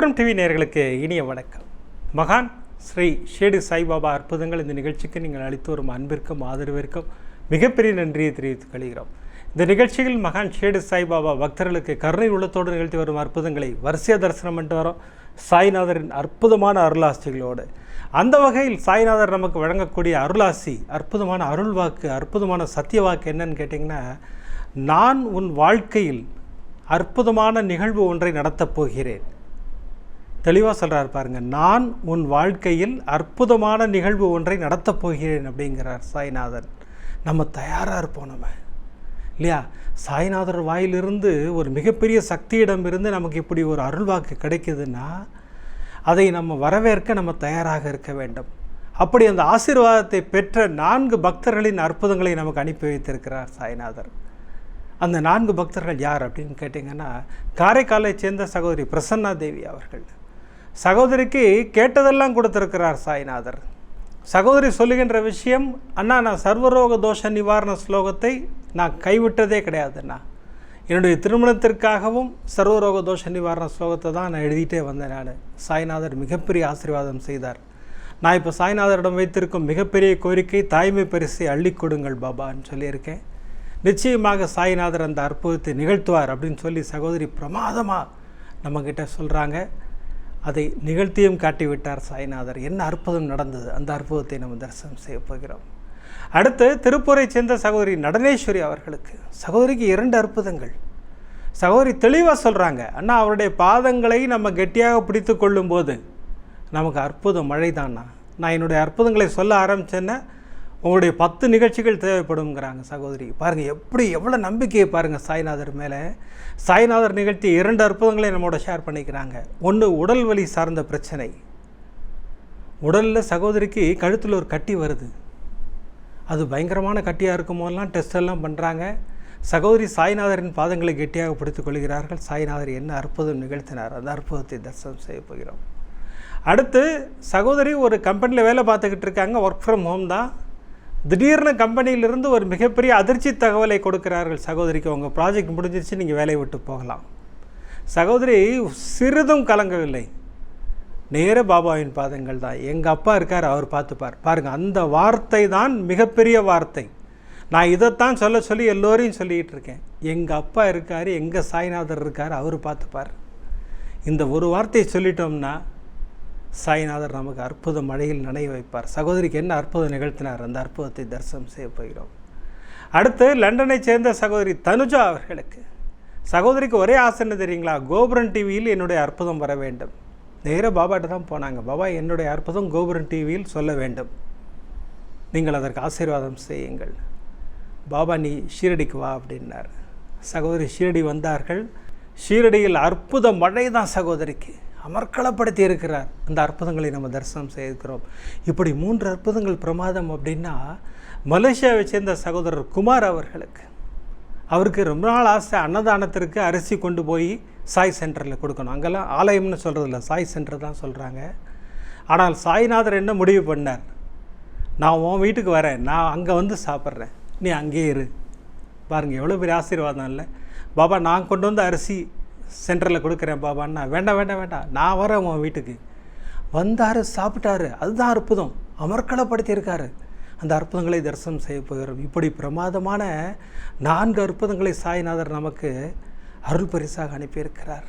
கோபுரம் டிவி நேர்களுக்கு இனிய வணக்கம். மகான் ஸ்ரீ ஷேடு சாய்பாபா அற்புதங்கள் இந்த நிகழ்ச்சிக்கு நீங்கள் அளித்து வரும் அன்பிற்கும் ஆதரவிற்கும் மிகப்பெரிய நன்றியை தெரிவித்துக் கொள்கிறோம். இந்த நிகழ்ச்சியில் மகான் ஷேடு சாய்பாபா பக்தர்களுக்கு கருணை உள்ளத்தோடு நிகழ்த்தி வரும் அற்புதங்களை வரிசையாக தரிசனம் பண்ணிட்டு வரோம். சாய்நாதரின் அற்புதமான அருளாசிகளோடு. அந்த வகையில் சாய்நாதர் நமக்கு வழங்கக்கூடிய அருளாசி அற்புதமான அருள் வாக்கு அற்புதமான சத்திய வாக்கு என்னன்னு கேட்டிங்கன்னா நான் உன் வாழ்க்கையில் அற்புதமான நிகழ்வு ஒன்றை நடத்தப் போகிறேன். தெளிவாக சொல்கிறார் பாருங்க நான் உன் வாழ்க்கையில் அற்புதமான நிகழ்வு ஒன்றை நடத்தப் போகிறேன் அப்படிங்கிறார் சாய்நாதன். நம்ம தயாராக இருப்போம் நம்ம. இல்லையா? சாய்நாதர் வாயிலிருந்து ஒரு மிகப்பெரிய சக்தியிடமிருந்து நமக்கு இப்படி ஒரு அருள்வாக்கு கிடைக்குதுன்னா அதை நம்ம வரவேற்க நம்ம தயாராக இருக்க வேண்டும். அப்படி அந்த ஆசீர்வாதத்தை பெற்ற நான்கு பக்தர்களின் அற்புதங்களை நமக்கு அனுப்பி வைத்திருக்கிறார் சாய்நாதர். அந்த நான்கு பக்தர்கள் யார் அப்படின்னு கேட்டிங்கன்னா காரைக்காலை சேர்ந்த சகோதரி பிரசன்னா தேவி அவர்கள். சகோதரிக்கு கேட்டதெல்லாம் கொடுத்திருக்கிறார் சாய்நாதர். சகோதரி சொல்லுகின்ற விஷயம் அண்ணா நான் சர்வரோக தோஷ நிவாரண ஸ்லோகத்தை நான் கைவிட்டதே கிடையாதுண்ணா என்னுடைய திருமணத்திற்காகவும் சர்வரோக தோஷ நிவாரண ஸ்லோகத்தை தான் நான் எழுதிட்டே வந்தேன் நான். சாய்நாதர் மிகப்பெரிய ஆசீர்வாதம் செய்தார். நான் இப்போ சாய்நாதரிடம் வைத்திருக்கும் மிகப்பெரிய கோரிக்கை தாய்மை பரிசை அள்ளி கொடுங்கள் பாபான்னு சொல்லியிருக்கேன். நிச்சயமாக சாய்நாதர் அந்த அற்புதத்தை நிகழ்த்துவார் அப்படின்னு சொல்லி சகோதரி பிரமாதமாக நம்மக்கிட்ட சொல்கிறாங்க அதை நிகழ்த்தியும் காட்டிவிட்டார் சாய்நாதர். என்ன அற்புதம் நடந்தது? அந்த அற்புதத்தை நம்ம தரிசனம் செய்ய போகிறோம். அடுத்து திருப்பூரை சேர்ந்த சகோதரி நடனேஸ்வரி அவர்களுக்கு. சகோதரிக்கு இரண்டு அற்புதங்கள். சகோதரி தெளிவாக சொல்கிறாங்க அண்ணா அவருடைய பாதங்களை நம்ம கெட்டியாக பிடித்து கொள்ளும்போது நமக்கு அற்புத மழை தானா நான் என்னுடைய அற்புதங்களை சொல்ல ஆரம்பித்தேன்னா உங்களுடைய பத்து நிகழ்ச்சிகள் தேவைப்படுங்கிறாங்க சகோதரி. பாருங்கள் எப்படி எவ்வளோ நம்பிக்கையை பாருங்கள் சாய்நாதர் மேலே. சாய்நாதர் நிகழ்த்தி இரண்டு அற்புதங்களை நம்மளோட ஷேர் பண்ணிக்கிறாங்க. ஒன்று உடல் வலி சார்ந்த பிரச்சனை. உடலில் சகோதரிக்கு கழுத்தில் ஒரு கட்டி வருது. அது பயங்கரமான கட்டியாக இருக்கும்போதெல்லாம் டெஸ்ட் எல்லாம் பண்ணுறாங்க சகோதரி சாய்நாதரின் பாதங்களை கெட்டியாக பிடித்துக் கொள்கிறார்கள். சாய்நாதர் என்ன அற்புதம் நிகழ்த்தினார். அந்த அற்புதத்தை தரிசனம் செய்ய போகிறோம். அடுத்து சகோதரி ஒரு கம்பெனியில் வேலை பார்த்துக்கிட்டு இருக்காங்க. ஒர்க் ஃப்ரம் ஹோம் தான். திடீர்னு கம்பெனியிலிருந்து ஒரு மிகப்பெரிய அதிர்ச்சி தகவலை கொடுக்கிறார்கள் சகோதரிக்கு. உங்கள் ப்ராஜெக்ட் முடிஞ்சிருச்சு நீங்கள் வேலையை விட்டு போகலாம். சகோதரி சிறிதும் கலங்கவில்லை. நேர பாபாவின் பாதங்கள் தான். எங்கள் அப்பா இருக்கார் அவர் பார்த்துப்பார். பாருங்கள் அந்த வார்த்தை தான் மிகப்பெரிய வார்த்தை. நான் இதைத்தான் சொல்ல சொல்லி எல்லோரையும் சொல்லிக்கிட்டு இருக்கேன். எங்கள் அப்பா இருக்கார் எங்கள் சாய்நாதர் இருக்கார் அவர் பார்த்துப்பார். இந்த ஒரு வார்த்தையை சொல்லிட்டோம்னா சாய்நாதர் நமக்கு அற்புத மழையில் நனைய வைப்பார். சகோதரிக்கு என்ன அற்புதம் நிகழ்த்தினார்? அந்த அற்புதத்தை தரிசனம் செய்ய போகிறோம். அடுத்து லண்டனை சேர்ந்த சகோதரி தனுஜா அவர்களுக்கு. சகோதரிக்கு ஒரே ஆசை என்ன தெரியுங்களா? கோபுரன் டிவியில் என்னுடைய அற்புதம் வர வேண்டும். நேராக பாபாட்ட தான் போனாங்க. பாபா என்னுடைய அற்புதம் கோபுரன் டிவியில் சொல்ல வேண்டும். நீங்கள் அதற்கு ஆசீர்வாதம் செய்யுங்கள். பாபா நீ ஷீரடிக்கு வா அப்படின்னார். சகோதரி ஷீரடி வந்தார்கள். ஷீரடியில் அற்புத மழை தான் சகோதரிக்கு. அமர்க்களப்படுத்தி இருக்கிறார் அந்த அற்புதங்களை நம்ம தரிசனம் செய்திருக்கிறோம். இப்படி மூன்று அற்புதங்கள் பிரமாதம் அப்படின்னா மலேசியாவை சேர்ந்த சகோதரர் குமார் அவர்களுக்கு அவருக்கு ரொம்ப நாள் ஆசை அன்னதானத்திற்கு அரிசி கொண்டு போய் சாய் சென்டரில் கொடுக்கணும். அங்கெல்லாம் ஆலயம்னு சொல்கிறதில்ல சாய் சென்டர் தான் சொல்கிறாங்க ஆனால் சாய்நாதர் என்ன முடிவு பண்ணார்? நான் உன் வீட்டுக்கு வரேன். நான் அங்கே வந்து சாப்பிட்றேன். நீ அங்கேயே இரு. பாருங்கள் எவ்வளோ பெரிய ஆசீர்வாதம் இல்லை. பாபா நான் கொண்டு வந்து அரிசி சென்டரில் கொடுக்குறேன் பாபான்னா வேண்டாம் வேண்டாம் வேண்டாம். நான் வரேன் உன் வீட்டுக்கு. வந்தார் சாப்பிட்டாரு. அதுதான் அற்புதம். அமர்களப்படுத்தியிருக்காரு அந்த அற்புதங்களை தரிசனம் செய்ய போகிறோம். இப்படி பிரமாதமான நான்கு அற்புதங்களை சாய்நாதர் நமக்கு அருள் பரிசாக அனுப்பியிருக்கிறார்.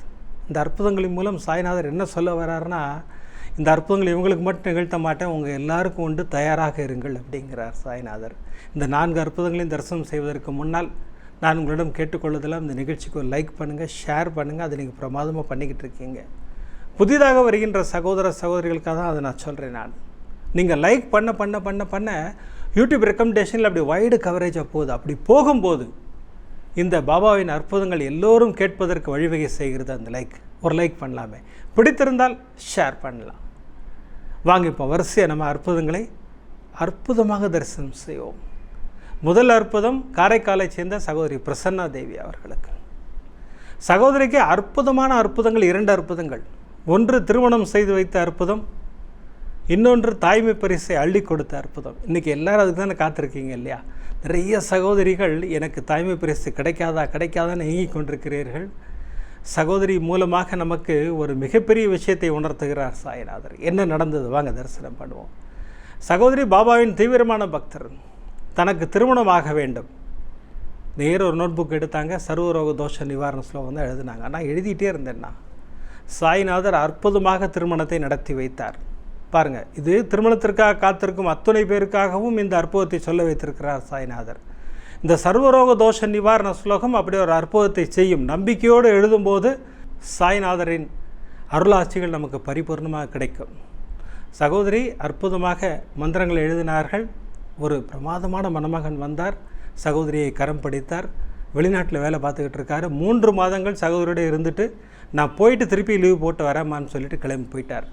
இந்த அற்புதங்களின் மூலம் சாய்நாதர் என்ன சொல்ல வர்றாருன்னா இந்த அற்புதங்களை இவங்களுக்கு மட்டும் நிகழ்த்த மாட்டேன் உங்கள் எல்லாருக்கும் உண்டு தயாராக இருங்கள் அப்படிங்கிறார் சாய்நாதர். இந்த நான்கு அற்புதங்களையும் தரிசனம் செய்வதற்கு முன்னால் நான் உங்களிடம் கேட்டுக்கொள்வதெல்லாம் இந்த நிகழ்ச்சிக்கு ஒரு லைக் பண்ணுங்கள் ஷேர் பண்ணுங்கள் அதை நீங்கள் பிரமாதமாக பண்ணிக்கிட்டு இருக்கீங்க. புதிதாக வருகின்ற சகோதர சகோதரிகளுக்காக தான் அதை நான் சொல்கிறேன் நான். நீங்கள் லைக் பண்ண பண்ண பண்ண பண்ண யூடியூப் ரெக்கமெண்டேஷனில் அப்படி வைடு கவரேஜாக போகுது. அப்படி போகும்போது இந்த பாபாவின் அற்புதங்கள் எல்லோரும் கேட்பதற்கு வழிவகை செய்கிறது அந்த லைக் ஒரு லைக் பண்ணலாமே. பிடித்திருந்தால் ஷேர் பண்ணலாம். வாங்க இப்போ வரிசையாக நம்ம அற்புதங்களை அற்புதமாக தரிசனம் செய்வோம். முதல் அற்புதம் காரைக்காலை சேர்ந்த சகோதரி பிரசன்னா தேவி அவர்களுக்கு. சகோதரிக்கு அற்புதமான அற்புதங்கள் இரண்டு அற்புதங்கள். ஒன்று திருமணம் செய்து வைத்த அற்புதம் இன்னொன்று தாய்மை பரிசை அள்ளி கொடுத்த அற்புதம். இன்றைக்கி எல்லோரும் அதுக்கு தானே காத்திருக்கீங்க இல்லையா? நிறைய சகோதரிகள் எனக்கு தாய்மை பரிசு கிடைக்காதா கிடைக்காதான்னு ஏங்கி கொண்டிருக்கிறீர்கள். சகோதரி மூலமாக நமக்கு ஒரு மிகப்பெரிய விஷயத்தை உணர்த்துகிறார் சாய்நாதர். என்ன நடந்தது? வாங்க தரிசனம் பண்ணுவோம். சகோதரி பாபாவின் தீவிரமான பக்தர். தனக்கு திருமணமாக வேண்டும். நேர ஒரு நோட் புக் எடுத்தாங்க. சர்வரோக தோஷ நிவாரண ஸ்லோகம் தான் எழுதினாங்க. நான் எழுதிட்டே இருந்தேன்னா சாய்நாதர் அற்புதமாக திருமணத்தை நடத்தி வைத்தார். பாருங்கள் இது திருமணத்திற்காக காத்திருக்கும் அத்துணை பேருக்காகவும் இந்த அற்புதத்தை சொல்ல வைத்திருக்கிறார் சாய்நாதர். இந்த சர்வரோக தோஷ நிவாரண ஸ்லோகம் அப்படி ஒரு அற்புதத்தை செய்யும் நம்பிக்கையோடு எழுதும்போது சாய்நாதரின் அருளாட்சிகள் நமக்கு பரிபூர்ணமாக கிடைக்கும். சகோதரி அற்புதமாக மந்திரங்கள் எழுதினார்கள். ஒரு பிரமாதமான மணமகன் வந்தார். சகோதரியை கரம் படித்தார். வெளிநாட்டில் வேலை பார்த்துக்கிட்டு இருக்காரு. மூன்று மாதங்கள் சகோதரியோடு இருந்துட்டு நான் போயிட்டு திருப்பி லீவ் போட்டு வரேம்மான்னு சொல்லிட்டு கிளம்பி போயிட்டார்.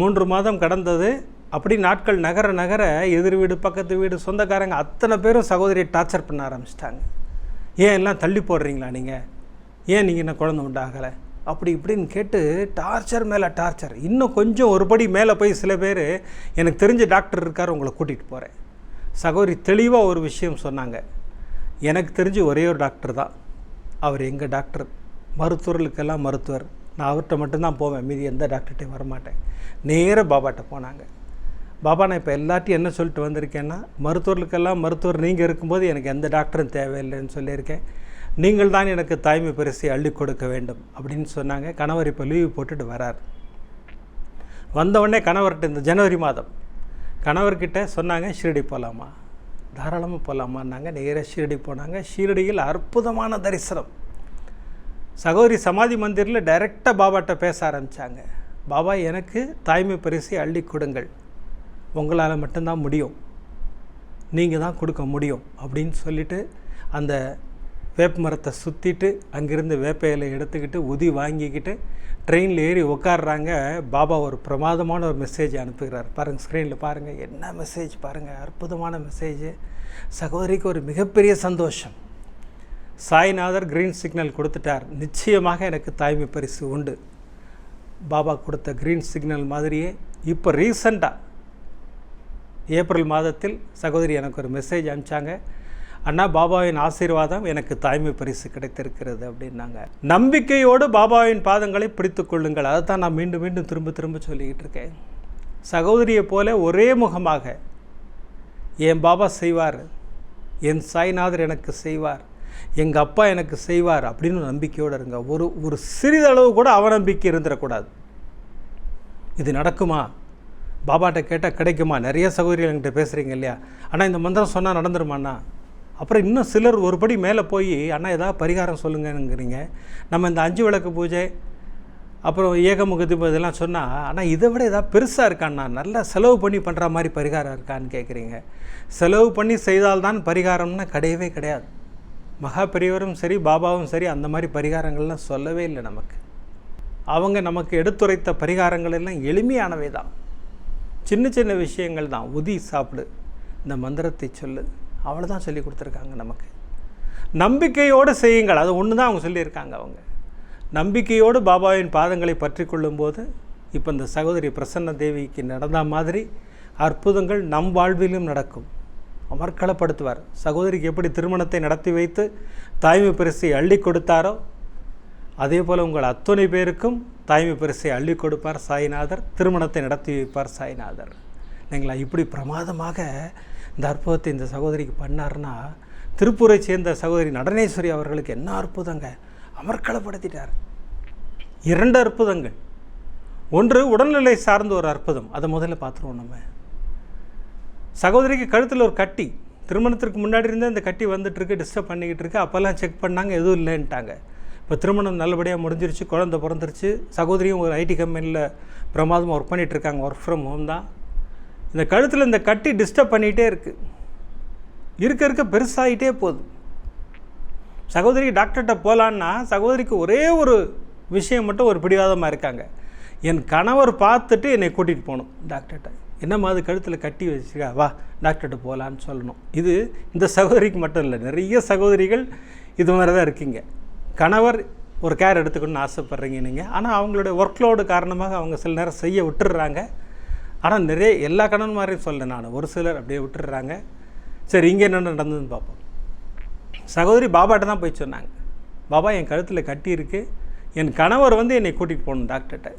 மூன்று மாதம் கடந்தது. அப்படி நாட்கள் நகர நகர எதிர் வீடு பக்கத்து வீடு சொந்தக்காரங்க அத்தனை பேரும் சகோதரியை டார்ச்சர் பண்ண ஆரம்பிச்சிட்டாங்க. ஏன் எல்லாம் தள்ளி போடுறீங்களா நீங்கள் ஏன் நீங்கள் என்ன குழந்தை உண்டாகலை? அப்படி இப்படின்னு கேட்டு டார்ச்சர் மேலே டார்ச்சர். இன்னும் கொஞ்சம் ஒரு படி மேலே போய் சில பேர் எனக்கு தெரிஞ்ச டாக்டர் இருக்கார் உங்களை கூட்டிகிட்டு போகிறேன் சகோதரி தெளிவாக ஒரு விஷயம் சொன்னாங்க. எனக்கு தெரிஞ்சு ஒரே ஒரு டாக்டர் தான். அவர் எங்கள் டாக்டர்? மருத்துவர்களுக்கெல்லாம் மருத்துவர். நான் அவர்கிட்ட மட்டும்தான் போவேன். மீதி எந்த டாக்டர்கிட்டையும் வரமாட்டேன். நேராக பாபாட்ட போனாங்க. பாபா நான் இப்போ எல்லாத்தையும் என்ன சொல்லிட்டு வந்திருக்கேன்னா மருத்துவர்களுக்கெல்லாம் மருத்துவர் நீங்கள் இருக்கும்போது எனக்கு எந்த டாக்டரும் தேவையில்லைன்னு சொல்லியிருக்கேன். நீங்கள் தான் எனக்கு தாய்மை பரிசை அள்ளி கொடுக்க வேண்டும் அப்படின்னு சொன்னாங்க. கணவர் இப்போ லீவு போட்டுட்டு வரார். வந்தவுடனே கணவர்கிட்ட இந்த ஜனவரி மாதம் கணவர்கிட்ட சொன்னாங்க ஷீரடி போகலாமா தாராளமாக போகலாமான்னாங்க நேராக ஷீரடி போனாங்க. ஷீரடியில் அற்புதமான தரிசனம். சகோதரி சமாதி மந்திரில் டைரெக்டாக பாபாட்ட பேச ஆரம்பித்தாங்க பாபா எனக்கு தாய்மை பரிசை அள்ளி கொடுங்கள். உங்களால் மட்டும்தான் முடியும். நீங்கள் தான் கொடுக்க முடியும். அப்படின்னு சொல்லிட்டு அந்த வேப்ப மரத்தை சுற்றிட்டு அங்கேருந்து வேப்ப இலை எடுத்துக்கிட்டு உதி வாங்கிக்கிட்டு ட்ரெயினில் ஏறி உட்காடுறாங்க பாபா ஒரு பிரமாதமான ஒரு மெசேஜ் அனுப்புகிறார். பாருங்கள் ஸ்க்ரீனில் பாருங்கள் என்ன மெசேஜ் பாருங்கள் அற்புதமான மெசேஜ் சகோதரிக்கு ஒரு மிகப்பெரிய சந்தோஷம். சாய்நாதர் க்ரீன் சிக்னல் கொடுத்துட்டார். நிச்சயமாக எனக்கு தாய்மை பரிசு உண்டு. பாபா கொடுத்த க்ரீன் சிக்னல் மாதிரியே இப்போ ரீசண்டாக ஏப்ரல் மாதத்தில் சகோதரி எனக்கு ஒரு மெசேஜ் அனுப்பிச்சாங்க. அண்ணா பாபாவின் ஆசீர்வாதம் எனக்கு தாய்மை பரிசு கிடைத்திருக்கிறது அப்படின்னாங்க. நம்பிக்கையோடு பாபாவின் பாதங்களை பிடித்து கொள்ளுங்கள். அதை தான் நான் மீண்டும் மீண்டும் திரும்ப திரும்ப சொல்லிக்கிட்டு இருக்கேன். சகோதரியை போல ஒரே முகமாக என் பாபா செய்வார். என் சாய்நாதர் எனக்கு செய்வார். எங்கள் அப்பா எனக்கு செய்வார் அப்படின்னு நம்பிக்கையோடு இருங்க. ஒரு ஒரு சிறிதளவு கூட அவநம்பிக்கை இருந்துடக்கூடாது. இது நடக்குமா? பாபாட்ட கேட்டால் கிடைக்குமா? நிறைய சகோதரிகள் என்கிட்ட பேசுகிறீங்க இல்லையா? ஆனால் இந்த மந்திரம் சொன்னால் நடந்துருமாண்ணா அப்புறம் இன்னும் சிலர் ஒரு படி மேலே போய் அண்ணா ஏதாவது பரிகாரம் சொல்லுங்கங்கிறீங்க. நம்ம இந்த அஞ்சு விளக்கு பூஜை அப்புறம் ஏகமுக தீபம் இதெல்லாம் சொன்னால் ஆனால் இதை விட ஏதாவது பெருசாக இருக்காண்ணா நல்லா செலவு பண்ணி பண்ணுற மாதிரி பரிகாரம் இருக்கான்னு கேட்குறீங்க செலவு பண்ணி செய்தால்தான் பரிகாரம்னா கிடையவே கிடையாது. மகா பெரியவரும் சரி பாபாவும் சரி அந்த மாதிரி பரிகாரங்கள்லாம் சொல்லவே இல்லை நமக்கு. அவங்க நமக்கு எடுத்துரைத்த பரிகாரங்கள் எல்லாம் எளிமையானவை தான். சின்ன சின்ன விஷயங்கள் தான். உதி சாப்பிடு. இந்த மந்திரத்தை சொல்லு. அவ்வளோதான் சொல்லி கொடுத்துருக்காங்க நமக்கு. நம்பிக்கையோடு செய்யுங்கள். அது ஒன்று தான் அவங்க சொல்லியிருக்காங்க அவங்க. நம்பிக்கையோடு பாபாவின் பாதங்களை பற்றி கொள்ளும்போது இப்போ இந்த சகோதரி பிரசன்ன தேவிக்கு நடந்த மாதிரி அற்புதங்கள் நம் வாழ்விலும் நடக்கும். அமர்க்களப்படுத்துவார். சகோதரிக்கு எப்படி திருமணத்தை நடத்தி வைத்து தாய்மை பரிசை அள்ளி கொடுத்தாரோ அதே போல் உங்கள் அத்துணை பேருக்கும் தாய்மை பரிசை அள்ளி கொடுப்பார் சாய்நாதர் திருமணத்தை நடத்தி வைப்பார் சாய்நாதர். இல்லைங்களா இப்படி பிரமாதமாக இந்த அற்புதத்தை இந்த சகோதரிக்கு பண்ணார்னா திருப்பூரை சேர்ந்த சகோதரி நடனேஸ்வரி அவர்களுக்கு என்ன அற்புதங்க? அமர்க்களப்படுத்திட்டார். இரண்டு அற்புதங்கள். ஒன்று உடல்நிலை சார்ந்த ஒரு அற்புதம். அதை முதல்ல பார்த்துருவோம் நம்ம. சகோதரிக்கு கழுத்தில் ஒரு கட்டி. திருமணத்திற்கு முன்னாடி இருந்தே இந்த கட்டி வந்துட்டுருக்கு டிஸ்டர்ப் பண்ணிக்கிட்டு இருக்கு. அப்போல்லாம் செக் பண்ணாங்க எதுவும் இல்லைன்ட்டாங்க. இப்போ திருமணம் நல்லபடியாக முடிஞ்சிருச்சு குழந்தை பிறந்துருச்சு. சகோதரியும் ஒரு ஐடி கம்பெனியில் பிரமாதமாக ஒர்க் பண்ணிகிட்டு இருக்காங்க ஒர்க் ஃப்ரம் ஹோம் தான். இந்த கழுத்தில் இந்த கட்டி டிஸ்டர்ப் பண்ணிகிட்டே இருக்குது இருக்க இருக்க பெருசாகிட்டே போகுது. சகோதரி டாக்டர்கிட்ட போகலான்னா சகோதரிக்கு ஒரே ஒரு விஷயம் மட்டும் ஒரு பிடிவாதமாக இருக்காங்க. என் கணவர் பார்த்துட்டு என்னை கூட்டிகிட்டு போகணும் டாக்டர்கிட்ட என்னம்மா அது கழுத்தில் கட்டி வச்சுக்கா வா டாக்டர்கிட்ட போகலான்னு சொல்லணும். இது இந்த சகோதரிக்கு மட்டும் இல்லை நிறைய சகோதரிகள் இது மாதிரி தான் இருக்கீங்க. கணவர் ஒரு கேர் எடுத்துக்கணும்னு ஆசைப்பட்றீங்க நீங்கள் ஆனால் அவங்களுடைய ஒர்க்லோடு காரணமாக அவங்க சில நேரம் செய்ய விட்டுடுறாங்க. ஆனால் நிறைய எல்லா கணவன் மாதிரியும் சொல்கிறேன் நான். ஒரு சிலர் அப்படியே விட்டுடுறாங்க. சரி இங்கே என்ன நடந்ததுன்னு பார்ப்போம். சகோதரி பாபாட்ட தான் போய் சொன்னாங்க. பாபா என் கழுத்தில் கட்டியிருக்கு என் கணவர் வந்து என்னை கூட்டிகிட்டு போகணும் டாக்டர்கிட்ட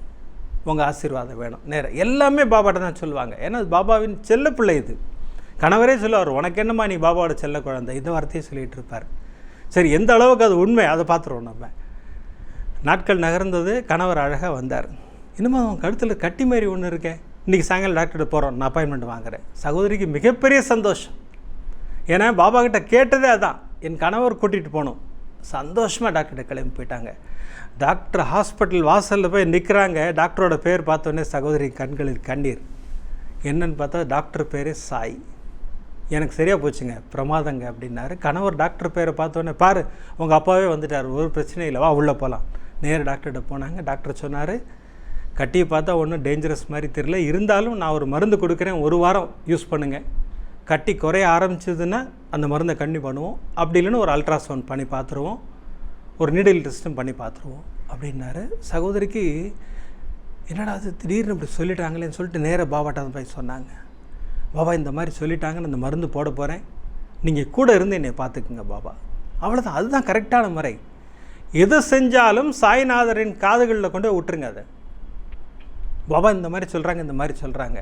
உங்கள் ஆசீர்வாதம் வேணும். நேரம் எல்லாமே பாபாட்ட தான் சொல்லுவாங்க. ஏன்னா பாபாவின் செல்ல பிள்ளை இது. கணவரே சொல்லுவார் உனக்கு என்னம்மா நீ பாபாவோட செல்ல குழந்தை? இந்த வார்த்தையை சொல்லிகிட்டு இருப்பார். சரி எந்த அளவுக்கு அது உண்மை அதை பார்த்துருவோம் நம்ம. நாட்கள் நகர்ந்தது கணவர் அழகாக வந்தார். இன்னும் அவன் கழுத்தில் கட்டி மாதிரி ஒன்று இருக்கே? இன்றைக்கி சாயங்காலம் டாக்டர்கிட்ட போகிறோம் நான் அப்பாயின்மெண்ட் வாங்குறேன். சகோதரிக்கு மிகப்பெரிய சந்தோஷம். ஏன்னா பாபா கிட்ட கேட்டதே அதான். என் கணவர் கூட்டிகிட்டு போகணும் சந்தோஷமாக டாக்டர்கிட்ட கிளம்பி போயிட்டாங்க. டாக்டர் ஹாஸ்பிட்டல் வாசலில் போய் நிற்கிறாங்க டாக்டரோட பேர் பார்த்தோன்னே சகோதரி கண்களில் கண்ணீர். என்னன்னு பார்த்தா டாக்டர் பேர் சாய். எனக்கு சரியாக போச்சுங்க. பிரமாதங்க அப்படின்னாரு. கணவர் டாக்டர் பேரை பார்த்தோன்னே பாரு உங்கள் அப்பாவே வந்துட்டார். ஒரு பிரச்சனையும் இல்லை. வா உள்ளே போகலாம் நேர் டாக்டர்கிட்ட போனாங்க. டாக்டர் சொன்னார் கட்டியை பார்த்தா ஒன்றும் டேஞ்சரஸ் மாதிரி தெரியல. இருந்தாலும் நான் ஒரு மருந்து கொடுக்குறேன். ஒரு வாரம் யூஸ் பண்ணுங்கள் கட்டி குறைய ஆரம்பிச்சதுன்னா அந்த மருந்தை கண்டி பண்ணுவோம். அப்படி இல்லைன்னு ஒரு அல்ட்ராசவுண்ட் பண்ணி பார்த்துருவோம். ஒரு நீடில் டெஸ்ட்டும் பண்ணி பார்த்துருவோம். அப்படின்னாரு. சகோதரிக்கு என்னடா அது திடீர்னு இப்படி சொல்லிட்டாங்களேன்னு சொல்லிட்டு நேராக பாபாட்ட போய் சொன்னாங்க. பாபா இந்த மாதிரி சொல்லிட்டாங்கன்னு அந்த மருந்து போட போகிறேன் நீங்கள் கூட இருந்து என்னை பார்த்துக்குங்க பாபா. அவ்வளோதான் அதுதான் கரெக்டான முறை. எது செஞ்சாலும் சாய்நாதரின் காதுகளில் கொண்டு போய் விட்டுருங்க அதை. பாபா இந்த மாதிரி சொல்கிறாங்க இந்த மாதிரி சொல்கிறாங்க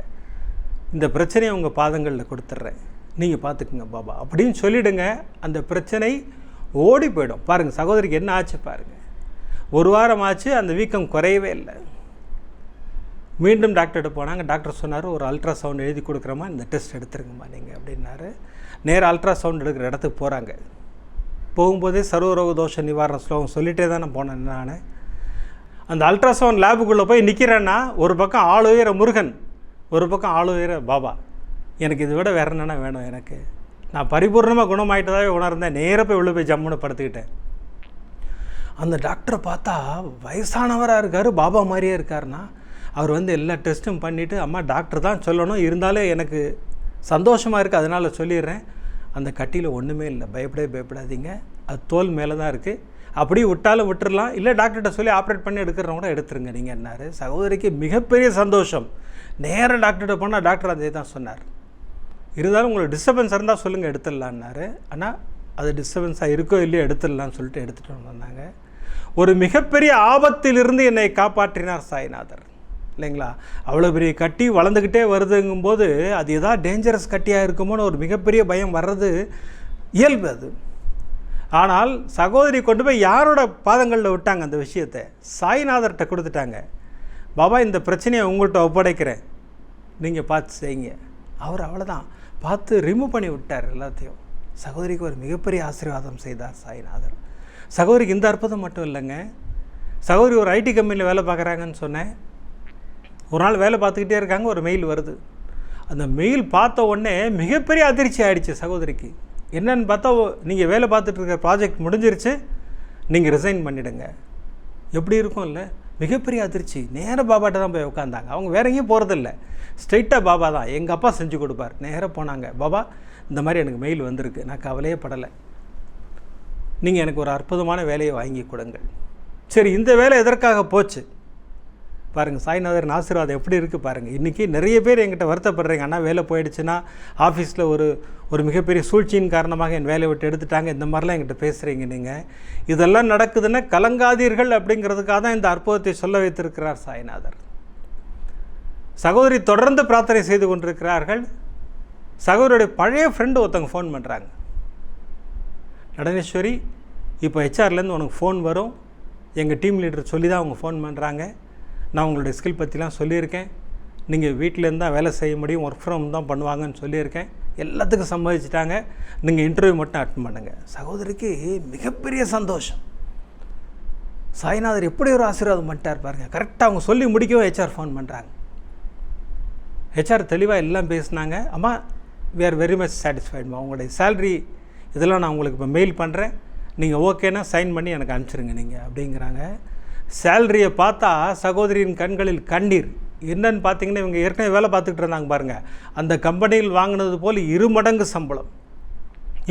இந்த பிரச்சனையை உங்கள் பாதங்களில் கொடுத்துட்றேன். நீங்கள் பார்த்துக்குங்க பாபா. அப்படின்னு சொல்லிவிடுங்க அந்த பிரச்சனை ஓடி போயிடும். பாருங்கள் சகோதரிக்கு என்ன ஆச்சு பாருங்கள் ஒரு வாரம் ஆச்சு அந்த வீக்கம் குறையவே இல்லை. மீண்டும் டாக்டர்கிட்ட போனாங்க. டாக்டர் சொன்னார் ஒரு அல்ட்ராசவுண்ட் எழுதி கொடுக்குறோமா இந்த டெஸ்ட் எடுத்துருங்கம்மா நீங்கள் அப்படின்னாரு. நேராக அல்ட்ராசவுண்ட் எடுக்கிற இடத்துக்கு போகிறாங்க போகும்போதே சர்வரோக தோஷ நிவாரண ஸ்லோகம் சொல்லிட்டே தானே போனேன் நான். அந்த அல்ட்ராசவுண்ட் லேபுக்குள்ளே போய் நிற்கிறேன்னா ஒரு பக்கம் ஆள் உயர முருகன் ஒரு பக்கம் ஆள் உயர பாபா. எனக்கு இதை விட வேற என்னென்ன வேணும் எனக்கு? நான் பரிபூர்ணமாக குணமாயிட்டதாகவே உணர்ந்தேன். நேராக போய் உள்ள போய் ஜம்முன்னு படுத்துக்கிட்டேன். அந்த டாக்டரை பார்த்தா வயசானவராக இருக்கார் பாபா மாதிரியே இருக்காருன்னா அவர் வந்து எல்லா டெஸ்ட்டும் பண்ணிவிட்டு அம்மா டாக்டர் தான் சொல்லணும். இருந்தாலே எனக்கு சந்தோஷமாக இருக்குது அதனால் சொல்லிடுறேன். அந்த கட்டியில் ஒன்றுமே இல்லை. பயப்படவே பயப்படாதீங்க. அது தோல் மேலே தான் இருக்குது அப்படியே விட்டாலும் விட்டுறலாம். இல்லை டாக்டர்கிட்ட சொல்லி ஆப்ரேட் பண்ணி எடுக்கிறவங்க கூட எடுத்துருங்க. நீங்கள் என்னாரு? சகோதரிக்கு மிகப்பெரிய சந்தோஷம். நேராக டாக்டர்கிட்ட போனால் டாக்டர் அதே தான் சொன்னார். இருந்தாலும் உங்களுக்கு டிஸ்டர்பன்ஸ் இருந்தால் சொல்லுங்கள் எடுத்துடலான்னாரு. ஆனால் அது டிஸ்டர்பன்ஸாக இருக்கோ இல்லையோ எடுத்துடலாம்னு சொல்லிட்டு எடுத்துகிட்டு வந்தாங்க. ஒரு மிகப்பெரிய ஆபத்திலிருந்து என்னை காப்பாற்றினார் சாய்நாதர். இல்லைங்களா? அவ்வளோ பெரிய கட்டி வளர்ந்துக்கிட்டே வருதுங்கும்போது அது எதாவது டேஞ்சரஸ் கட்டியாக இருக்குமோன்னு ஒரு மிகப்பெரிய பயம் வர்றது இயல்பு அது. ஆனால் சகோதரி கொண்டு போய் யாரோட பாதங்களில் விட்டாங்க அந்த விஷயத்தை? சாய்நாதர்கிட்ட கொடுத்துட்டாங்க. பாபா இந்த பிரச்சனையை உங்கள்கிட்ட ஒப்படைக்கிறேன். நீங்கள் பார்த்து செய்யுங்க. அவர் அவ்வளோதான் பார்த்து ரிமூவ் பண்ணி விட்டார் எல்லாத்தையும். சகோதரிக்கு ஒரு மிகப்பெரிய ஆசீர்வாதம் செய்தார் சாய்நாதர். சகோதரிக்கு இந்த அற்புதம் மட்டும் இல்லைங்க. சகோதரி ஒரு ஐடி கம்பெனியில் வேலை பார்க்குறாங்கன்னு சொன்னேன். ஒரு நாள் வேலை பார்த்துக்கிட்டே இருக்காங்க ஒரு மெயில் வருது. அந்த மெயில் பார்த்த உடனே மிகப்பெரிய அதிர்ச்சி ஆயிடுச்சு சகோதரிக்கு. என்னன்னு பார்த்தா நீங்கள் வேலை பார்த்துட்டு இருக்க ப்ராஜெக்ட் முடிஞ்சிருச்சு நீங்கள் ரிசைன் பண்ணிவிடுங்க எப்படி இருக்கும் இல்லை? மிகப்பெரிய அதிர்ச்சி. நேராக பாபாட்ட தான் போய் உட்காந்தாங்க. அவங்க வேற எங்கேயும் போகிறதில்ல ஸ்ட்ரெயிட்டாக பாபா தான். எங்கள் அப்பா செஞ்சு கொடுப்பார். நேராக போனாங்க. பாபா இந்த மாதிரி எனக்கு மெயில் வந்திருக்கு. நான் கவலையே படலை. நீங்கள் எனக்கு ஒரு அற்புதமான வேலையை வாங்கி கொடுங்கள். சரி இந்த வேலை எதற்காக போச்சு? பாருங்கள் சாய்நாதரின் ஆசீர்வாதம் எப்படி இருக்குது பாருங்கள் இன்றைக்கி நிறைய பேர் என்கிட்ட வருத்தப்படுறீங்க அண்ணா வேலை போயிடுச்சுன்னா ஆஃபீஸில் ஒரு ஒரு மிகப்பெரிய சூழ்ச்சியின் காரணமாக என் வேலையை விட்டு எடுத்துட்டாங்க. இந்த மாதிரிலாம் என்கிட்ட பேசுகிறீங்க நீங்கள் இதெல்லாம் நடக்குதுன்னா கலங்காதீர்கள் அப்படிங்கிறதுக்காக தான் இந்த அற்புதத்தை சொல்ல வைத்திருக்கிறார் சாய்நாதர். சகோதரி தொடர்ந்து பிரார்த்தனை செய்து கொண்டிருக்கிறார்கள். சகோதரியுடைய பழைய ஃப்ரெண்டு ஒருத்தவங்க ஃபோன் பண்ணுறாங்க நடனேஸ்வரி இப்போ ஹெச்ஆர்லேருந்து உனக்கு ஃபோன் வரும். எங்கள் டீம் லீடர் சொல்லி தான் அவங்க ஃபோன் பண்ணுறாங்க நான் உங்களுடைய ஸ்கில் பற்றிலாம் சொல்லியிருக்கேன். நீங்கள் வீட்டிலேருந்து தான் வேலை செய்ய முடியும் ஒர்க் ஃப்ரம் தான் பண்ணுவாங்கன்னு சொல்லியிருக்கேன். எல்லாத்துக்கும் சம்மதிச்சிட்டாங்க. நீங்கள் இன்டர்வியூ மட்டும் அட்டன் பண்ணுங்கள் சகோதரிக்கு மிகப்பெரிய சந்தோஷம். சாய்நாதர் எப்படி ஒரு ஆசீர்வாதம் பண்ணிட்டார் பாருங்க. கரெக்டாக அவங்க சொல்லி முடிக்கவும் ஹெச்ஆர் ஃபோன் பண்ணுறாங்க ஹெச்ஆர் தெளிவாக எல்லாம் பேசினாங்க. அம்மா வி ஆர் வெரி மச் சாட்டிஸ்ஃபைட்மா உங்களுடைய சேல்ரி இதெல்லாம் நான் உங்களுக்கு இப்போ மெயில் பண்ணுறேன் நீங்கள் ஓகேனா சைன் பண்ணி எனக்கு அனுப்பிச்சிருங்க நீங்கள் அப்படிங்கிறாங்க. சேல்ரியை பார்த்தா சகோதரியின் கண்களில் கண்ணீர். என்னன்னு பார்த்தீங்கன்னா இவங்க ஏற்கனவே வேலை பார்த்துக்கிட்டு இருந்தாங்க பாருங்கள் அந்த கம்பெனியில் வாங்கினது போல் இரு மடங்கு சம்பளம்.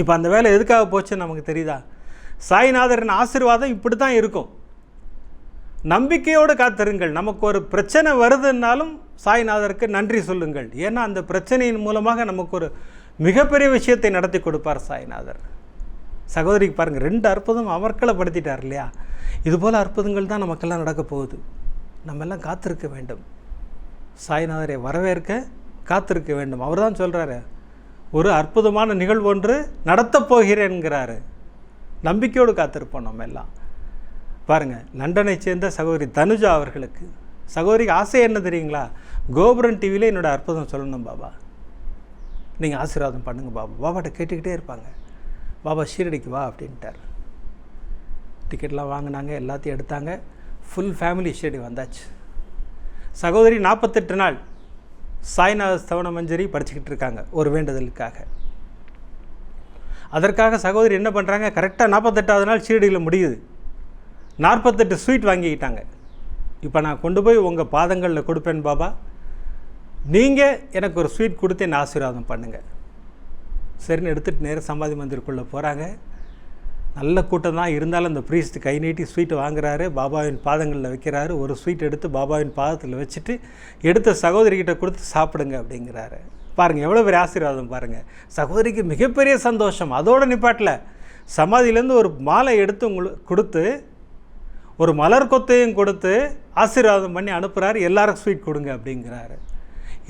இப்போ அந்த வேலை எதுக்காக போச்சுன்னு நமக்கு தெரியுதா? சாய்நாதரின் ஆசீர்வாதம் இப்படி தான் இருக்கும். நம்பிக்கையோடு காத்திருங்கள். நமக்கு ஒரு பிரச்சனை வருதுன்னாலும் சாய்நாதருக்கு நன்றி சொல்லுங்கள். ஏன்னா அந்த பிரச்சனையின் மூலமாக நமக்கு ஒரு மிகப்பெரிய விஷயத்தை நடத்தி கொடுப்பார் சாய்நாதர். சகோதரிக்கு பாருங்கள் ரெண்டு அற்புதம் அமர்க்கலப்படுத்திட்டார் இல்லையா? இதுபோல் அற்புதங்கள் தான் நமக்கெல்லாம் நடக்க போகுது. நம்மெல்லாம் காத்திருக்க வேண்டும். சாய்நாதரை வரவேற்க காத்திருக்க வேண்டும். அவர் தான் சொல்கிறாரு ஒரு அற்புதமான நிகழ்வு ஒன்று நடத்தப் போகிறேன்கிறாரு. நம்பிக்கையோடு காத்திருப்போம் நம்ம எல்லாம் பாருங்கள் லண்டனை சேர்ந்த சகோதரி தனுஜா அவர்களுக்கு சகோதரிக்கு ஆசை என்ன தெரியுங்களா? கோபுரன் டிவியில் என்னோடய அற்புதம் சொல்லணும் பாபா. நீங்கள் ஆசீர்வாதம் பண்ணுங்கள் பாபா. பாபாட்ட கேட்டுக்கிட்டே இருப்பாங்க. பாபா ஷீரடிக்கு வா அப்படின்ட்டார். டிக்கெட்லாம் வாங்கினாங்க எல்லாத்தையும் எடுத்தாங்க. ஃபுல் ஃபேமிலி ஷீரடி வந்தாச்சு. சகோதரி நாற்பத்தெட்டு நாள் சாய்நாத ஸ்தவன மஞ்சரி படிச்சுக்கிட்டு இருக்காங்க ஒரு வேண்டுதலுக்காக. அதற்காக சகோதரி என்ன பண்ணுறாங்க கரெக்டாக நாற்பத்தெட்டாவது நாள் ஷீரடியில் முடியுது. நாற்பத்தெட்டு ஸ்வீட் வாங்கிக்கிட்டாங்க. இப்போ நான் கொண்டு போய் உங்கள் பாதங்களில் கொடுப்பேன் பாபா. நீங்கள் எனக்கு ஒரு ஸ்வீட் கொடுத்து என்னை ஆசீர்வாதம் பண்ணுங்கள் சரின்னு எடுத்துகிட்டு நேராக சமாதி மந்திருக்குள்ளே போகிறாங்க நல்ல கூட்டம் தான். இருந்தாலும் அந்த ப்ரீஸ்ட் கை நீட்டி ஸ்வீட் வாங்குறாரு. பாபாவின் பாதங்களில் வைக்கிறாரு. ஒரு ஸ்வீட் எடுத்து பாபாவின் பாதத்தில் வச்சுட்டு எடுத்த சகோதரிக்கிட்ட கொடுத்து சாப்பிடுங்க அப்படிங்கிறாரு. பாருங்கள் எவ்வளோ பெரிய ஆசீர்வாதம் பாருங்கள் சகோதரிக்கு மிகப்பெரிய சந்தோஷம். அதோட நிப்பாட்டில் சமாதியிலேருந்து ஒரு மாலை எடுத்து உங்களுக்கு கொடுத்து ஒரு மலர் கொத்தையும் கொடுத்து ஆசீர்வாதம் பண்ணி அனுப்புகிறாரு எல்லாருக்கும் ஸ்வீட் கொடுங்க அப்படிங்கிறாரு.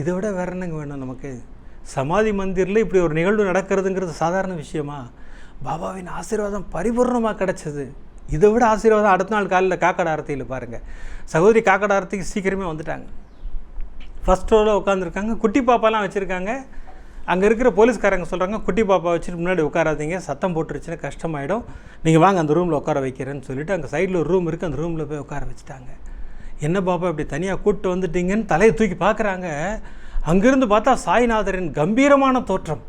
இதை விட வேற என்னங்க வேணும் நமக்கு? சமாதி மந்திரில் இப்படி ஒரு நிகழ்வு நடக்கிறதுங்கிறது சாதாரண விஷயமா? பாபாவின் ஆசீர்வாதம் பரிபூர்ணமாக கிடச்சிது. இதை விட ஆசீர்வாதம் அடுத்த நாள் காலையில் காக்கட ஆரத்தியில் பாருங்கள் சகோதரி காக்கட ஆரத்திக்கு சீக்கிரமே வந்துட்டாங்க. ஃபஸ்ட் ரோவில் உட்காந்துருக்காங்க குட்டி பாப்பாலாம் வச்சுருக்காங்க. அங்கே இருக்கிற போலீஸ்காரங்க சொல்கிறாங்க குட்டி பாப்பா வச்சுட்டு முன்னாடி உட்காராதீங்க. சத்தம் போட்டுருச்சுன்னா கஷ்டமாயிடும். நீங்கள் வாங்க அந்த ரூமில் உட்கார வைக்கிறேன்னு சொல்லிவிட்டு அங்கே சைடில் ஒரு ரூம் இருக்குது அந்த ரூமில் போய் உட்கார வச்சுட்டாங்க. என்ன பாப்பா இப்படி தனியாக கூப்பிட்டு வந்துட்டீங்கன்னு தலையை தூக்கி பார்க்குறாங்க. அங்கிருந்து பார்த்தா சாய்நாதரின் கம்பீரமான தோற்றம்.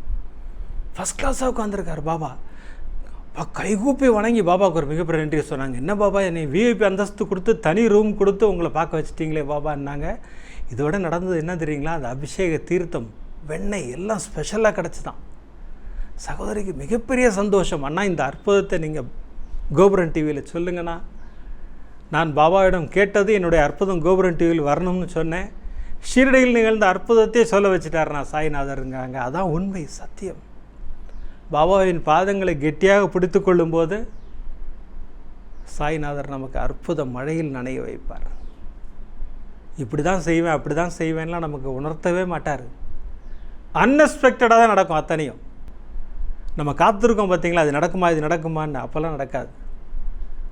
ஃபஸ்ட் கிளாஸாக உட்காந்துருக்கார் பாபா. பா கைகூப்பி வணங்கி பாபாவுக்கு ஒரு மிகப்பெரிய நன்றி சொன்னாங்க. என்ன பாபா என்னை விஐபி அந்தஸ்து கொடுத்து தனி ரூம் கொடுத்து உங்களை பார்க்க வச்சிட்டிங்களே பாபான்னாங்க. இதோட நடந்தது என்ன தெரியுங்களா? அந்த அபிஷேக தீர்த்தம் வெண்ணெய் எல்லாம் ஸ்பெஷலாக கிடச்சி தான் சகோதரிக்கு மிகப்பெரிய சந்தோஷம். அண்ணா இந்த அற்புதத்தை நீங்கள் கோபுரன் டிவியில் சொல்லுங்கண்ணா. நான் பாபாவிடம் கேட்டது என்னுடைய அற்புதம் கோபுரன் டிவியில் வரணும்னு சொன்னேன். ஷீரடியில் நிகழ்ந்த அற்புதத்தையே சொல்ல வச்சுட்டார் நான் சாய்நாதருங்காங்க அதான் உண்மை சத்தியம். பாபாவின் பாதங்களை கெட்டியாக பிடித்து கொள்ளும்போது சாய்நாதர் நமக்கு அற்புத மழையில் நனைய வைப்பார். இப்படி தான் செய்வேன் அப்படி தான் செய்வேன்லாம் நமக்கு உணர்த்தவே மாட்டார். அன்எக்ஸ்பெக்டடாக தான் நடக்கும் அத்தனையும். நம்ம காத்திருக்கோம் பார்த்தீங்களா அது நடக்குமா இது நடக்குமான்னு அப்போல்லாம் நடக்காது.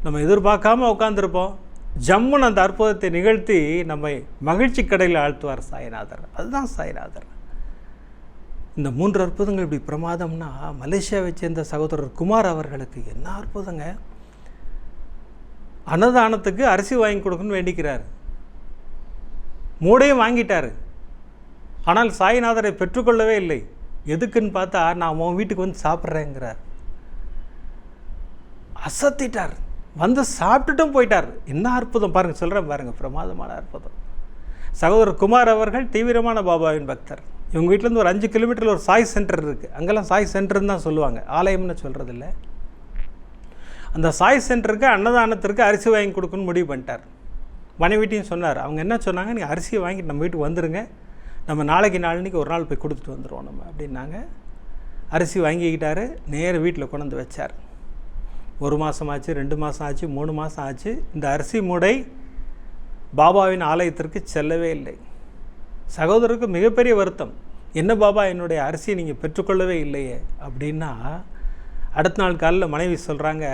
நம்ம எதிர்பார்க்காம உட்காந்துருப்போம் ஜம்முன் அந்த அற்புதத்தை நிகழ்த்தி நம்மை மகிழ்ச்சி கடையில் ஆழ்த்துவார் சாய்நாதர். அதுதான் சாய்நாதர். இந்த மூன்று அற்புதங்கள் இப்படி பிரமாதம்னா மலேசியாவை சேர்ந்த சகோதரர் குமார் அவர்களுக்கு என்ன அற்புதங்க? அன்னதானத்துக்கு அரிசி வாங்கி கொடுக்கணும்னு வேண்டிக்கிறார். மூடையும் வாங்கிட்டார். ஆனால் சாய்நாதரை பெற்றுக்கொள்ளவே இல்லை. எதுக்குன்னு பார்த்தா நான் உன் வீட்டுக்கு வந்து சாப்பிட்றேங்கிறார். அசத்திட்டார். வந்து சாப்பிட்டுட்டும் போயிட்டார். என்ன அற்புதம் பாருங்கள் சொல்கிறேன் பாருங்கள் பிரமாதமான அற்புதம். சகோதரர் குமார் அவர்கள் தீவிரமான பாபாவின் பக்தர். இவங்க வீட்டிலேருந்து ஒரு அஞ்சு கிலோமீட்டரில் ஒரு சாய் சென்டர் இருக்குது அங்கெல்லாம் சாய் சென்டர்னு தான் சொல்லுவாங்க. ஆலயம்னு சொல்கிறதில்ல அந்த சாய் சென்டருக்கு அன்னதானத்திற்கு அரிசி வாங்கி கொடுக்குன்னு முடிவு பண்ணிட்டார். மனைவிட்டையும் சொன்னார். அவங்க என்ன சொன்னாங்க? நீங்கள் அரிசியை வாங்கிட்டு நம்ம வீட்டுக்கு வந்துடுங்க நம்ம நாளைக்கு நாளைக்கு ஒரு நாள் போய் கொடுத்துட்டு வந்துடுவோம் நம்ம அப்படின்னாங்க. அரிசி வாங்கிக்கிட்டாரு. நேர வீட்டில் கொண்டு வந்து வச்சார். ஒரு மாதம் ஆச்சு ரெண்டு மாதம் ஆச்சு மூணு மாதம் ஆச்சு. இந்த அரிசி மூடை பாபாவின் ஆலயத்திற்கு செல்லவே இல்லை. சகோதரருக்கு மிகப்பெரிய வருத்தம். என்ன பாபா என்னுடைய அரிசியை நீங்கள் பெற்றுக்கொள்ளவே இல்லையே? அப்படின்னா அடுத்த நாள் காலையில் மனைவி சொல்கிறாங்க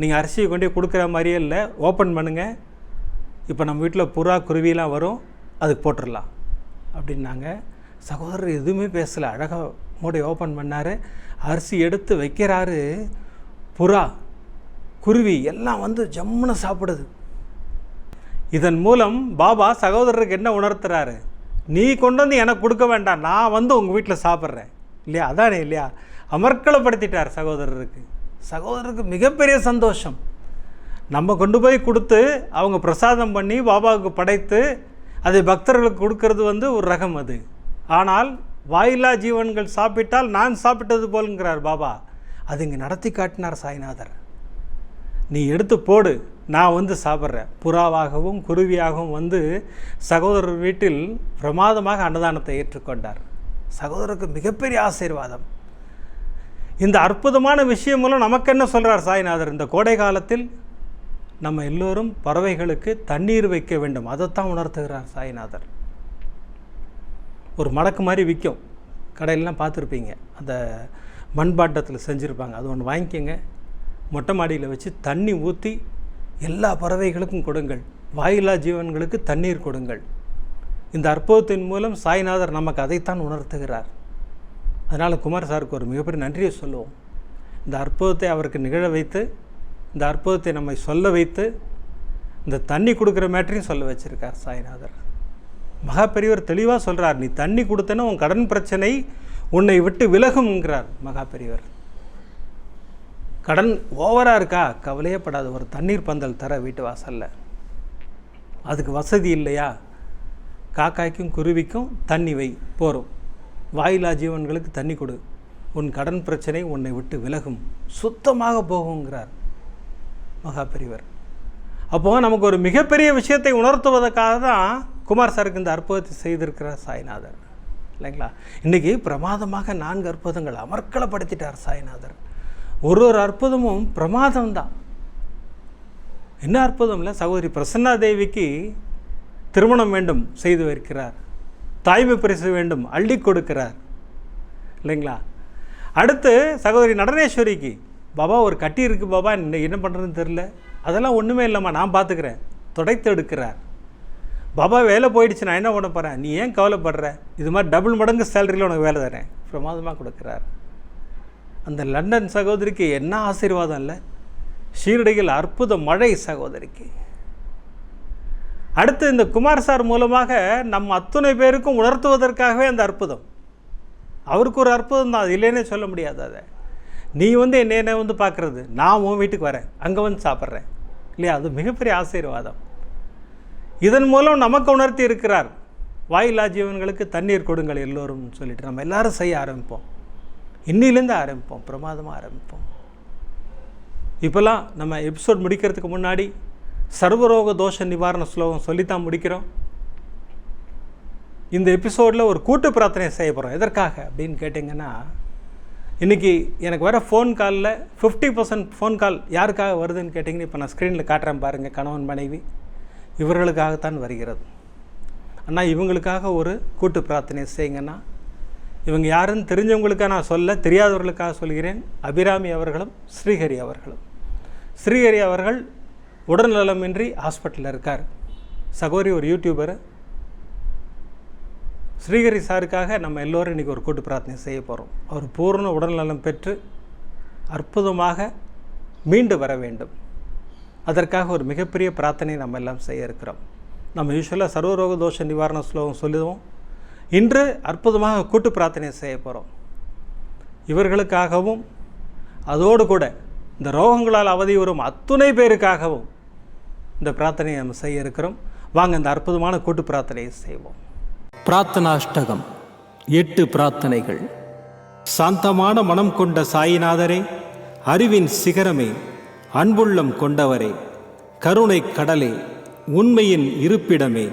நீங்கள் அரிசியை கொண்டு கொடுக்குற மாதிரியே இல்லை. ஓப்பன் பண்ணுங்கள் இப்போ நம்ம வீட்டில் புறா குருவிலாம் வரும். அதுக்கு போட்டுடலாம். அப்படின்னாங்க. சகோதரர் எதுவுமே பேசலை. அழகாக மூடை ஓப்பன் பண்ணார். அரிசி எடுத்து வைக்கிறாரு புறா. குருவி எல்லாம் வந்து ஜம்முன்னு சாப்பிடுது. இதன் மூலம் பாபா சகோதரருக்கு என்ன உணர்த்துறாரு? நீ கொண்டு வந்து எனக்கு கொடுக்க வேண்டாம். நான் வந்து உங்கள் வீட்டில் சாப்பிட்றேன். இல்லையா? அதானே இல்லையா? அமர்க்களப்படுத்திட்டார் சகோதரருக்கு. சகோதரருக்கு மிகப்பெரிய சந்தோஷம். நம்ம கொண்டு போய் கொடுத்து அவங்க பிரசாதம் பண்ணி பாபாவுக்கு படைத்து அதை பக்தர்களுக்கு கொடுக்கறது வந்து ஒரு ரகம் அது. ஆனால் வாயில்லா ஜீவன்கள் சாப்பிட்டால் நான் சாப்பிட்டது போலுங்கிறார் பாபா. அது இங்கே நடத்தி காட்டினார் சாய்நாதர். நீ எடுத்து போடு நான் வந்து சாப்பிட்றேன். புறாவாகவும் குருவியாகவும் வந்து சகோதரர் வீட்டில் பிரமாதமாக அன்னதானத்தை ஏற்றுக்கொண்டார். சகோதரருக்கு மிகப்பெரிய ஆசீர்வாதம். இந்த அற்புதமான விஷயம் மூலம் நமக்கு என்ன சொல்கிறார் சாய்நாதர்? இந்த கோடை காலத்தில் நம்ம எல்லோரும் பறவைகளுக்கு தண்ணீர் வைக்க வேண்டும். அதைத்தான் உணர்த்துகிறார் சாய்நாதர். ஒரு மடக்கு மாதிரி விற்கும். கடையிலலாம் பார்த்துருப்பீங்க. அந்த மண்பாட்டத்தில் செஞ்சுருப்பாங்க. அது ஒன்று வாங்கிக்கோங்க. மொட்டை மாடியில் வச்சு தண்ணி ஊற்றி எல்லா பறவைகளுக்கும் கொடுங்கள். வாயில்லா ஜீவன்களுக்கு தண்ணீர் கொடுங்கள். இந்த அற்புதத்தின் மூலம் சாய்நாதர் நமக்கு அதைத்தான் உணர்த்துகிறார். அதனால் குமார் சாருக்கு ஒரு மிகப்பெரிய நன்றியை சொல்லுவோம். இந்த அற்புதத்தை அவருக்கு நிகழ வைத்து இந்த அற்புதத்தை நம்மை சொல்ல வைத்து இந்த தண்ணி கொடுக்குற மேட்டரையும் சொல்ல வச்சுருக்கார் சாய்நாதர். மகா பெரியவர் தெளிவாக சொல்கிறார் நீ தண்ணி கொடுத்தேன்னா உன் கடன் பிரச்சனை உன்னை விட்டு விலகும்ங்கிறார் மகா பெரியவர் கடன் ஓவராக இருக்கா? கவலையே படாது. ஒரு தண்ணீர் பந்தல் தர வீட்டு வாசலில். அதுக்கு வசதி இல்லையா? காக்காய்க்கும் குருவிக்கும் தண்ணி வை. போகிறோம் வாயிலா ஜீவன்களுக்கு தண்ணி கொடு. உன் கடன் பிரச்சனை உன்னை விட்டு விலகும். சுத்தமாக போகுங்கிறார் மகா பெரியவர். அப்போது நமக்கு ஒரு மிகப்பெரிய விஷயத்தை உணர்த்துவதற்காக தான் குமார் சாருக்கு இந்த அற்புதத்தை செய்திருக்கிறார் சாய்நாதர். இல்லைங்களா? இன்றைக்கி பிரமாதமாக நான்கு அற்புதங்கள் அமர்க்கலப்படுத்திட்டார் சாய்நாதர். ஒரு ஒரு அற்புதமும் பிரமாதம் தான் என்ன அற்புதம் இல்லை சகோதரி பிரசன்னா தேவிக்கு திருமணம் வேண்டும் செய்து வைக்கிறார். தாய்மை பரிசு வேண்டும் அள்ளி கொடுக்கிறார். இல்லைங்களா? அடுத்து சகோதரி நடனேஸ்வரிக்கு பாபா ஒரு கட்டி இருக்குது பாபா என்ன என்ன பண்ணுறதுன்னு தெரில அதெல்லாம் ஒன்றுமே இல்லைம்மா நான் பார்த்துக்கிறேன் துடைத்து எடுக்கிறார். பாபா வேலை போயிடுச்சு நான் என்ன பண்ண போகிறேன் நீ ஏன் கவலைப்படுற? இது மாதிரி டபுள் மடங்கு சேலரியில் உனக்கு வேலை தரேன். பிரமாதமாக கொடுக்குறாரு. அந்த லண்டன் சகோதரிக்கு என்ன ஆசீர்வாதம் இல்லை? ஷீரடியில் அற்புத மழை சகோதரிக்கு. அடுத்து இந்த குமார் சார் மூலமாக நம்ம அத்துணை பேருக்கும் உணர்த்துவதற்காகவே அந்த அற்புதம். அவருக்கு ஒரு அற்புதம் தான் அது இல்லைன்னே சொல்ல முடியாது அதை. நீ வந்து என்னென்ன வந்து பார்க்குறது? நான் உன் வீட்டுக்கு வரேன் அங்கே வந்து சாப்பிட்றேன். இல்லையா? அது மிகப்பெரிய ஆசீர்வாதம். இதன் மூலம் நமக்கு உணர்த்தி இருக்கிறார். வாயிலா ஜீவன்களுக்கு தண்ணீர் கொடுங்கள் எல்லோரும் சொல்லிட்டு நம்ம எல்லாரும் செய்ய ஆரம்பிப்போம். இன்னிலேருந்து ஆரம்பிப்போம் பிரமாதமாக ஆரம்பிப்போம். இப்போல்லாம் நம்ம எபிசோட் முடிக்கிறதுக்கு முன்னாடி சர்வரோக தோஷ நிவாரண ஸ்லோகம் சொல்லித்தான் முடிக்கிறோம். இந்த எபிசோடில் ஒரு கூட்டு பிரார்த்தனை செய்ய போகிறோம் எதற்காக அப்படின்னு கேட்டிங்கன்னா இன்றைக்கி எனக்கு வர ஃபோன் காலில் ஃபிஃப்டி பர்சன்ட் ஃபோன் கால் யாருக்காக வருதுன்னு கேட்டிங்கன்னா இப்போ நான் ஸ்க்ரீனில் காட்டுறேன் பாருங்கள் கணவன் மனைவி. இவர்களுக்காகத்தான் வருகிறது. ஆனால் இவங்களுக்காக ஒரு கூட்டு பிரார்த்தனை செய்யுங்கன்னா இவங்க யாருன்னு தெரிஞ்சவங்களுக்காக நான் சொல்ல தெரியாதவர்களுக்காக சொல்கிறேன். அபிராமி அவர்களும் ஸ்ரீஹரி அவர்களும். ஸ்ரீஹரி அவர்கள் உடல்நலமின்றி ஹாஸ்பிட்டலில் இருக்கார். சகோரி ஒரு யூடியூபர் ஸ்ரீஹரி சாருக்காக நம்ம எல்லோரும் இன்றைக்கி ஒரு கூட்டு பிரார்த்தனை செய்ய போகிறோம் அவர் பூர்ண உடல்நலம் பெற்று அற்புதமாக மீண்டு வர வேண்டும். அதற்காக ஒரு மிகப்பெரிய பிரார்த்தனை நம்ம எல்லாம் செய்ய இருக்கிறோம். நம்ம யூஸ்வலாக சர்வரோக தோஷ நிவாரண ஸ்லோகம் சொல்லுவோம். இன்று அற்புதமாக கூட்டு பிரார்த்தனை செய்ய போகிறோம் இவர்களுக்காகவும் அதோடு கூட இந்த ரோகங்களால் அவதி வரும் அத்துணை பேருக்காகவும் இந்த பிரார்த்தனையை நம்ம செய்ய இருக்கிறோம். வாங்க இந்த அற்புதமான கூட்டு பிரார்த்தனையை செய்வோம். பிரார்த்தனாஷ்டகம். எட்டு பிரார்த்தனைகள். சாந்தமான மனம் கொண்ட சாயிநாதரே அறிவின் சிகரமே அன்புள்ளம் கொண்டவரே கருணை கடலே உண்மையின் இருப்பிடமே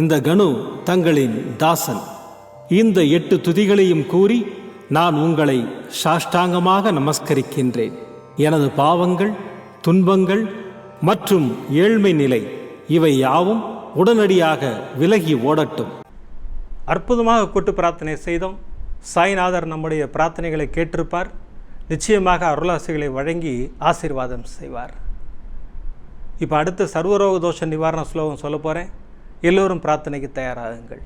இந்த கணு தங்களின் தாசன். இந்த எட்டு துதிகளையும் கூறி நான் உங்களை சாஷ்டாங்கமாக நமஸ்கரிக்கின்றேன். எனது பாவங்கள் துன்பங்கள் மற்றும் ஏழ்மை நிலை இவை யாவும் உடனடியாக விலகி ஓடட்டும். அற்புதமாக கூட்டு பிரார்த்தனை செய்தோம். சாய்நாதர் நம்முடைய பிரார்த்தனைகளை கேட்டிருப்பார். நிச்சயமாக அருளாசிகளை வழங்கி ஆசீர்வாதம் செய்வார். இப்போ அடுத்து சர்வரோக தோஷ நிவாரண ஸ்லோகம் சொல்ல போகிறேன் எல்லோரும் பிரார்த்தனைக்கு தயாராகுங்கள்.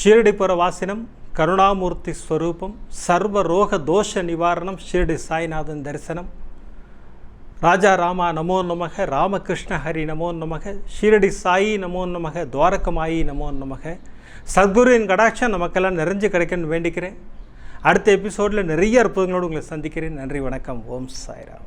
ஷீரடிபுர வாசினம் கருணாமூர்த்தி ஸ்வரூபம் சர்வ ரோக தோஷ நிவாரணம் ஷீரடி சாய்நாதன் தரிசனம். ராஜா ராமா நமோ நமக ராமகிருஷ்ண ஹரி நமோ நமக ஷீரடி சாயி நமோ நமக துவாரகமாயி நமோ நமக. சத்குருவின் கடாட்சம் நமக்கெல்லாம் நிறைஞ்சு கிடைக்கன்னு வேண்டிக்கிறேன். அடுத்த எபிசோடில் நிறைய அற்புதங்களோடு உங்களை சந்திக்கிறேன். நன்றி வணக்கம். ஓம் சாய்ராம்.